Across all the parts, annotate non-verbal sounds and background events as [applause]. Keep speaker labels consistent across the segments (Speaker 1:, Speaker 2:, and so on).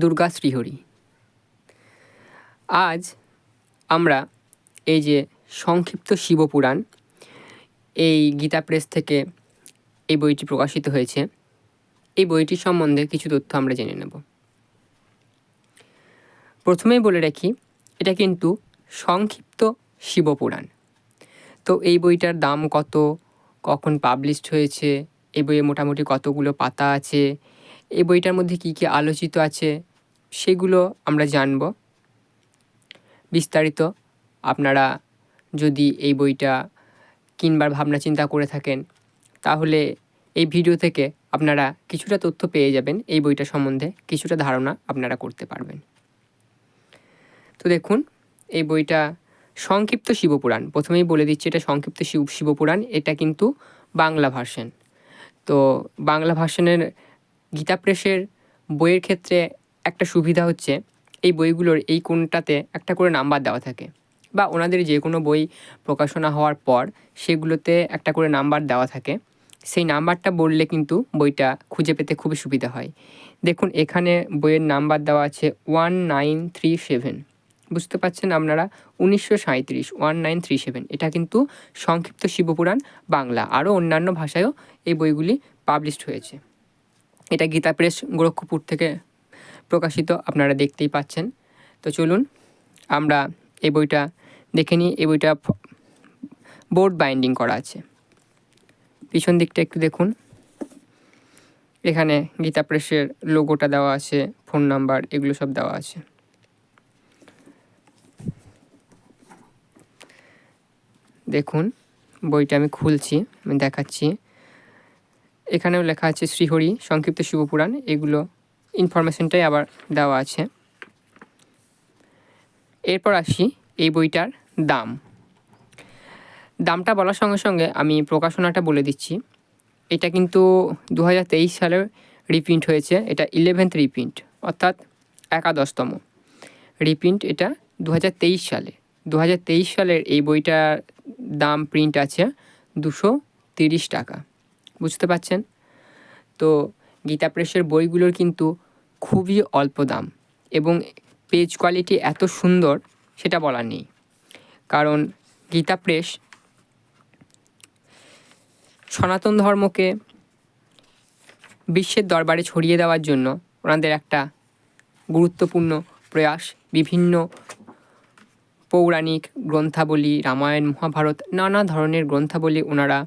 Speaker 1: দুর্গা শ্রীহরি। আজ আমরা এই যে সংক্ষিপ্ত শিবপুরাণ, এই গীতা প্রেস থেকে এই বইটি প্রকাশিত হয়েছে, এই বইটি সম্বন্ধে কিছু তথ্য আমরা জেনে নেব। প্রথমেই বলে রাখি, এটা কিন্তু সংক্ষিপ্ত শিবপুরাণ। তো এই বইটার দাম কত, কখন পাবলিশড হয়েছে, এই বইয়ে মোটামুটি কতগুলো পাতা আছে এই বইটার মধ্যে কী কী আলোচিত আছে সেগুলো আমরা জানব। বিস্তারিত আপনারা যদি এই বইটা কিনবার ভাবনা চিন্তা করে থাকেন, তাহলে এই ভিডিও থেকে আপনারা কিছুটা তথ্য পেয়ে যাবেন এই বইটা সম্বন্ধে, কিছুটা ধারণা আপনারা করতে পারবেন। তো দেখুন, এই বইটা সংক্ষিপ্ত শিবপুরাণ। প্রথমেই বলে দিচ্ছি, এটা সংক্ষিপ্ত শিব, শিবপুরাণ, এটা কিন্তু বাংলা ভার্সন। তো বাংলা ভার্সনের গীতা প্রেসের বইয়ের ক্ষেত্রে একটা সুবিধা হচ্ছে, এই বইগুলোর এই কোনটাতে একটা করে নাম্বার দেওয়া থাকে বা ওনাদের যে কোনো বই প্রকাশনা হওয়ার পর সেগুলোতে একটা করে নাম্বার দেওয়া থাকে। সেই নাম্বারটা বললে কিন্তু বইটা খুঁজে পেতে খুবই সুবিধা হয়। দেখুন, এখানে বইয়ের নাম্বার দেওয়া আছে ওয়ান নাইন থ্রি সেভেন। বুঝতে পারছেন আপনারা? উনিশশো সাঁত্রিশ ওয়ান নাইন থ্রি সেভেন। এটা কিন্তু সংক্ষিপ্ত শিবপুরাণ বাংলা। আরও অন্যান্য ভাষায়ও এই বইগুলি পাবলিশড হয়েছে। এটা গীতা প্রেস গোরক্ষপুর থেকে প্রকাশিত, আপনারা দেখতেই পাচ্ছেন। তো চলুন, আমরা এই বইটা দেখে নিই। এই বইটা বোর্ড বাইন্ডিং করা আছে। পিছন দিকটা একটু দেখুন। এখানে গীতা প্রেসের লোগোটা দেওয়া আছে, ফোন নাম্বার, এগুলো সব দেওয়া আছে। দেখুন, বইটা আমি খুলছি, আমি দেখাচ্ছি। এখানেও লেখা আছে শ্রীহরি, সংক্ষিপ্ত শিবপুরাণ, এগুলো ইনফরমেশনটাই আবার দেওয়া আছে। এরপর আসি এই বইটার দাম। দামটা বলার সঙ্গে সঙ্গে আমি প্রকাশনাটা বলে দিচ্ছি। এটা কিন্তু দু হাজার সালের রিপ্রিন্ট হয়েছে, এটা ইলেভেন্থ রিপ্রিন্ট অর্থাৎ একাদশতম। রিপ্রিন্ট এটা দু হাজার তেইশ সালে। দু হাজার তেইশ সালের এই বইটার দাম প্রিন্ট আছে দুশো তিরিশ টাকা। বুঝতে পারছেন? তো গীতা প্রেসের বইগুলোর কিন্তু খুবই অল্প দাম এবং পেজ কোয়ালিটি এত সুন্দর সেটা বলার নেই। কারণ গীতা প্রেস সনাতন ধর্মকে বিশ্বের দরবারে ছড়িয়ে দেওয়ার জন্য ওনাদের একটা গুরুত্বপূর্ণ প্রয়াস। বিভিন্ন পৌরাণিক গ্রন্থাবলী, রামায়ণ, মহাভারত নানা ধরনের গ্রন্থাবলী ওনারা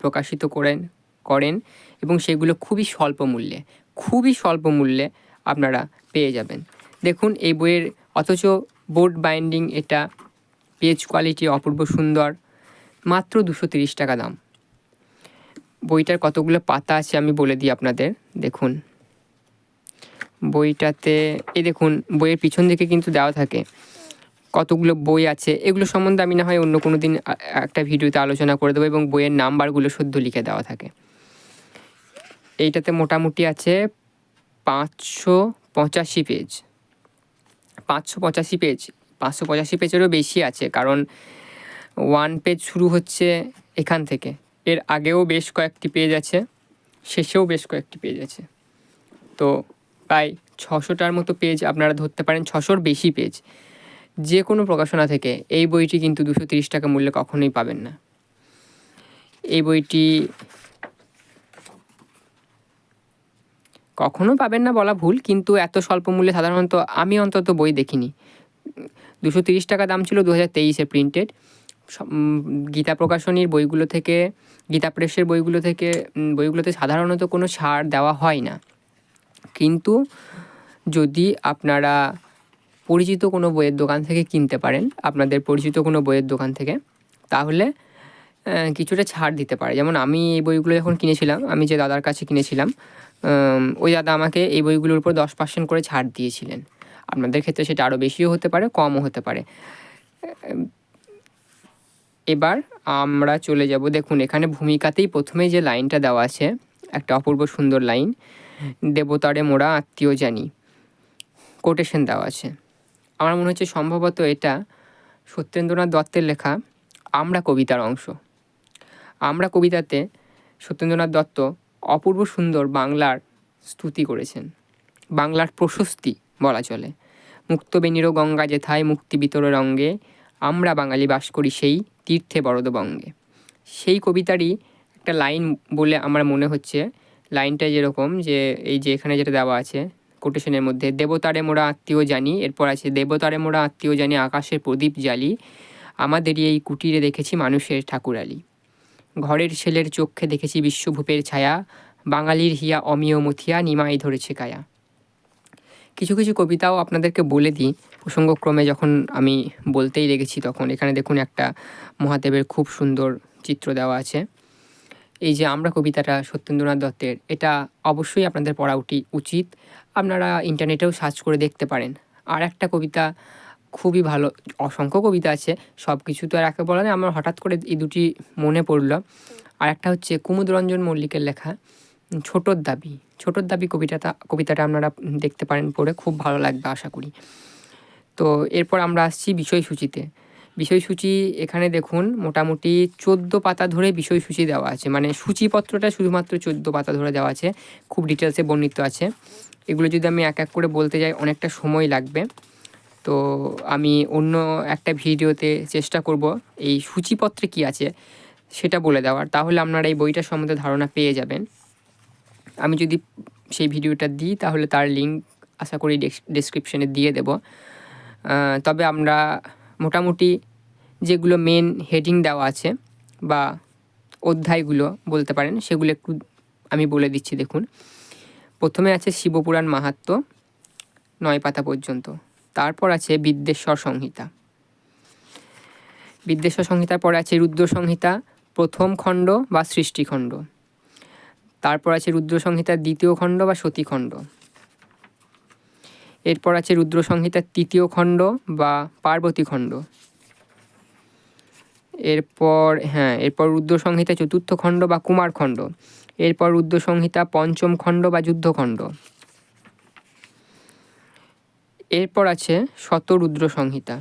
Speaker 1: প্রকাশিত করেন। করেন এবং সেগুলো খুবই স্বল্প মূল্যে, খুবই স্বল্প মূল্যে আপনারা পেয়ে যাবেন। দেখুন, এই বইয়ের অথচ বোর্ড বাইন্ডিং এটা পেজ কোয়ালিটি অপূর্ব সুন্দর, মাত্র দুশো তিরিশ টাকা দাম। বইটার কতগুলো পাতা আছে আমি বলে দিই আপনাদের, দেখুন। বইটাতে এই দেখুন, বইয়ের পিছন দিকে কিন্তু দেওয়া থাকে কতগুলো বই আছে, এগুলো সম্বন্ধে আমি না হয় অন্য কোনো দিন একটা ভিডিওতে আলোচনা করে দেবো এবং বইয়ের নাম্বারগুলো শুদ্ধ লিখে দেওয়া থাকে। এইটাতে মোটামুটি আছে পাঁচশো পঁচাশি পেজ পাঁচশো পঁচাশি পেজ পাঁচশো পঁচাশি পেজেরও বেশি আছে কারণ ওয়ান পেজ শুরু হচ্ছে এখান থেকে। এর আগেও বেশ কয়েকটি পেজ আছে, শেষেও বেশ কয়েকটি পেজ আছে। তো প্রায় ছশোটার মতো পেজ আপনারা ধরতে পারেন, ছশোর বেশি পেজ যে কোনো প্রকাশনা থেকে এই বইটি কিন্তু দুশো তিরিশ টাকা মূল্যে কখনোই পাবেন না। এই বইটি কখনো পাবেন না বলা ভুল, কিন্তু এত স্বল্প মূল্যে সাধারণত আমি অন্তত বই দেখিনি। দুশো তিরিশ টাকা দাম ছিল দু হাজার তেইশে প্রিন্টেড গীতা প্রকাশনীর বইগুলো থেকে, গীতা প্রেসের বইগুলো থেকে বইগুলোতে সাধারণত কোনো ছাড় দেওয়া হয় না। কিন্তু যদি আপনারা পরিচিত কোনো বইয়ের দোকান থেকে কিনতে পারেন, আপনাদের পরিচিত কোনো বইয়ের দোকান থেকে, তাহলে কিছুটা ছাড় দিতে পারে। যেমন আমি এই বইগুলো যখন কিনেছিলাম, আমি যে দাদার কাছে কিনেছিলাম ওই দাদা আমাকে এই বইগুলোর উপর দশ পার্সেন্ট করে ছাড় দিয়েছিলেন। আপনাদের ক্ষেত্রে সেটা আরও বেশিও হতে পারে, কমও হতে পারে। এবার আমরা চলে যাব, দেখুন, এখানে ভূমিকাতেই প্রথমে যে লাইনটা দেওয়া আছে, একটা অপূর্ব সুন্দর লাইন, দেবতারে মোরা আত্মীয় জানি কোটেশন দেওয়া আছে। আমার মনে হচ্ছে সম্ভবত এটা সত্যেন্দ্রনাথ দত্তের লেখা, আমরা কবিতার অংশ আমরা কবিতাতে সত্যেন্দ্রনাথ দত্ত অপূর্ব সুন্দর বাংলার স্তুতি করেছেন। বাংলার প্রশস্তি বলা চলে। মুক্তবেণীরও গঙ্গা যেথায়, মুক্তি বিতর রঙ্গে। আমরা বাঙালি বাস করি সেই তীর্থে বরদবঙ্গে সেই কবিতারই একটা লাইন বলে আমার মনে হচ্ছে। লাইনটা যেরকম যে, এই যে এখানে যেটা দেওয়া আছে কোটেশনের মধ্যে, দেবতারে মোরা আত্মীয় জানি। এরপর আছে, দেবতারে মোরা আত্মীয় জানি, আকাশের প্রদীপ জ্বালি। আমাদেরই এই কুটিরে দেখেছি মানুষের ঠাকুর ঠাকুরালি। ঘরের ছেলের চোখে দেখেছি বিশ্বভূপের ছায়া, বাঙালির হিয়া অমিয় মথিয়া, নিমাই ধরেছে কায়া। কিছু কিছু কবিতাও আপনাদেরকে বলে দিই। প্রসঙ্গক্রমে যখন আমি বলতেই লেগেছি তখন এখানে দেখুন একটা মহাদেবের খুব সুন্দর চিত্র দেওয়া আছে। এই যে আমরা কবিতাটা সত্যেন্দ্রনাথ দত্তের, এটা অবশ্যই আপনাদের পড়া উচিত। আপনারা ইন্টারনেটেও সার্চ করে দেখতে পারেন। আর একটা কবিতা খুবই ভালো, অসংখ্য কবিতা আছে সব কিছু তো আর একে বলা নেই। আমার হঠাৎ করে এই দুটি মনে পড়ল। আর একটা হচ্ছে কুমুদরঞ্জন মল্লিকের লেখা, ছোটোর দাবি। ছোটোর দাবি কবিতাটা কবিতাটা আপনারা দেখতে পারেন পড়ে, খুব ভালো লাগবে আশা করি। তো এরপর আমরা আসছি বিষয়সূচিতে। বিষয়সূচি এখানে দেখুন, মোটামুটি চোদ্দ পাতা ধরে বিষয়সূচি দেওয়া আছে। মানে সূচিপত্রটা শুধুমাত্র চোদ্দ পাতা ধরে দেওয়া আছে। খুব ডিটেলসে বর্ণিত আছে। এগুলো যদি আমি এক এক করে বলতে যাই, অনেকটা সময় লাগবে। তো আমি অন্য একটা ভিডিওতে চেষ্টা করব এই সূচিপত্রে কি আছে সেটা বলে দেওয়ার। তাহলে আপনারা এই বইটার সম্বন্ধে ধারণা পেয়ে যাবেন। আমি যদি সেই ভিডিওটা দিই, তাহলে তার লিঙ্ক আশা করি ডেসক্রিপশনে দিয়ে দেব। তবে আমরা মোটামুটি যেগুলো মেন হেডিং দেওয়া আছে বা অধ্যায়গুলো বলতে পারেন, সেগুলো একটু আমি বলে দিচ্ছি, দেখুন। প্রথমে আছে শিবপুরাণ মাহাত্ম নয় পাতা পর্যন্ত। তারপর আছে বিদ্বেশ্বর সংহিতা। বিদ্বেশ্বর সংহিতার পরে আছে রুদ্র সংহিতা, প্রথম খণ্ড বা সৃষ্টিখণ্ড তারপর আছে রুদ্র সংহিতার দ্বিতীয় খণ্ড বা সতীখণ্ড এরপর আছে রুদ্র সংহিতার তৃতীয় খণ্ড বা পার্বতী খণ্ড। এরপর হ্যাঁ এরপর রুদ্র সংহিতা চতুর্থ খণ্ড বা কুমার খণ্ড। এরপর রুদ্র সংহিতা পঞ্চম খণ্ড বা যুদ্ধখণ্ড। এরপর আছে শতরুদ্র সংহিতা।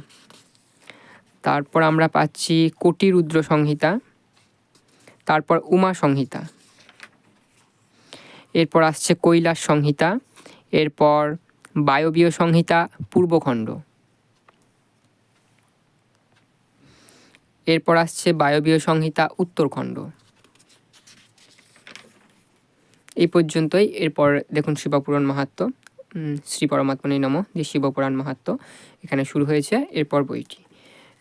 Speaker 1: তারপর আমরা পাচ্ছি কোটি রুদ্র সংহিতা। তারপর উমা সংহিতা। এরপর আসছে কৈলাস সংহিতা। এরপর বায়বীয় সংহিতা, পূর্বখণ্ড। এরপর আসছে বায়বীয় সংহিতা, উত্তরখণ্ড। এই পর্যন্তই। এরপর দেখুন শিবপুরাণ মাহাত্ম। শ্রী পরমাত্মনী নম যে শিবপুরাণ মাহাত্ম। এখানে শুরু হয়েছে এরপর বইটি।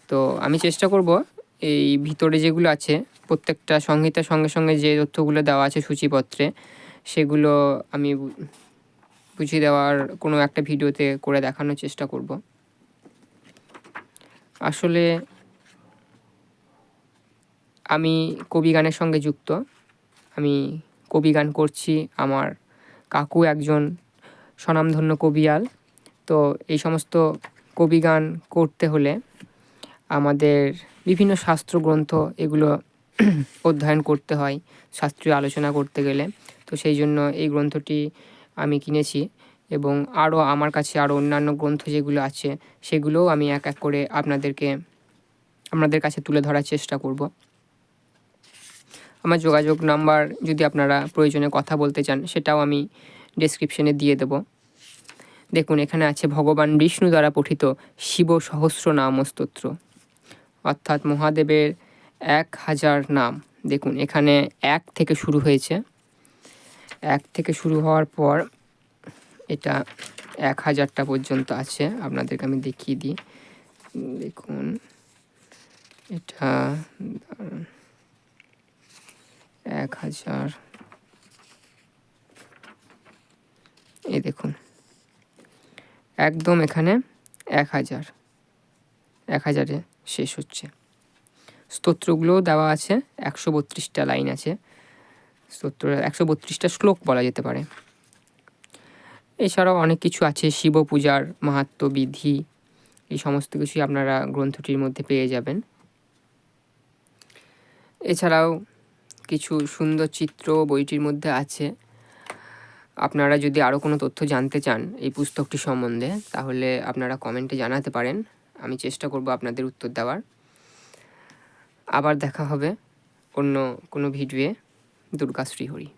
Speaker 1: তো আমি চেষ্টা করব এই ভিতরে যেগুলো আছে, প্রত্যেকটা সংহিতার সঙ্গে সঙ্গে যে তথ্যগুলো দেওয়া আছে সূচিপত্রে, সেগুলো আমি বুঝিয়ে দেওয়ার কোনো একটা ভিডিওতে করে দেখানোর চেষ্টা করব। আসলে আমি কবি গানের সঙ্গে যুক্ত। আমি কবি গান করছি আমার কাকু একজন স্বনামধন্য কবিয়াল তো এই সমস্ত কবি গান করতে হলে আমাদের বিভিন্ন শাস্ত্র গ্রন্থ এগুলো [clears throat] অধ্যয়ন করতে হয়, শাস্ত্রীয় আলোচনা করতে গেলে। তো সেই জন্য এই গ্রন্থটি আমি কিনেছি এবং আরও আমার কাছে আরও অন্যান্য গ্রন্থ যেগুলো আছে সেগুলোও আমি এক এক করে আপনাদেরকে আপনাদের কাছে তুলে ধরার চেষ্টা করব। আমার যোগাযোগ নাম্বার যদি আপনারা প্রয়োজনে কথা বলতে চান সেটাও আমি ডেসক্রিপশনে দিয়ে দেব। দেখুন, এখানে আছে ভগবান বিষ্ণু দ্বারা পঠিত শিব সহস্র নাম স্তোত্র। অর্থাৎ মহাদেবের এক হাজার নাম। দেখুন, এখানে এক থেকে শুরু হয়েছে। এক থেকে শুরু হওয়ার পর এটা এক হাজারটা পর্যন্ত আছে। আপনাদেরকে আমি দেখিয়ে দিই। দেখুন, এটা এক হাজার। এই দেখুন একদম এখানে এক হাজার। এক হাজারে শেষ হচ্ছে। স্তোত্রগুলোও দেওয়া আছে, একশো বত্রিশটা লাইন আছে। স্তোত্র, একশো বত্রিশটা শ্লোক বলা যেতে পারে। এছাড়াও অনেক কিছু আছে, শিব পূজার মাহাত্ম বিধি, এই সমস্ত কিছুই আপনারা গ্রন্থটির মধ্যে পেয়ে যাবেন। এছাড়াও কিছু সুন্দর চিত্র বইটির মধ্যে আছে। আপনারা যদি আরও কোনো তথ্য জানতে চান এই পুস্তকটি সম্বন্ধে, তাহলে আপনারা কমেন্টে জানাতে পারেন। আমি চেষ্টা করব আপনাদের উত্তর দেওয়ার। আবার দেখা হবে অন্য কোনো ভিডিওয়ে। দুর্গা শ্রীহরি।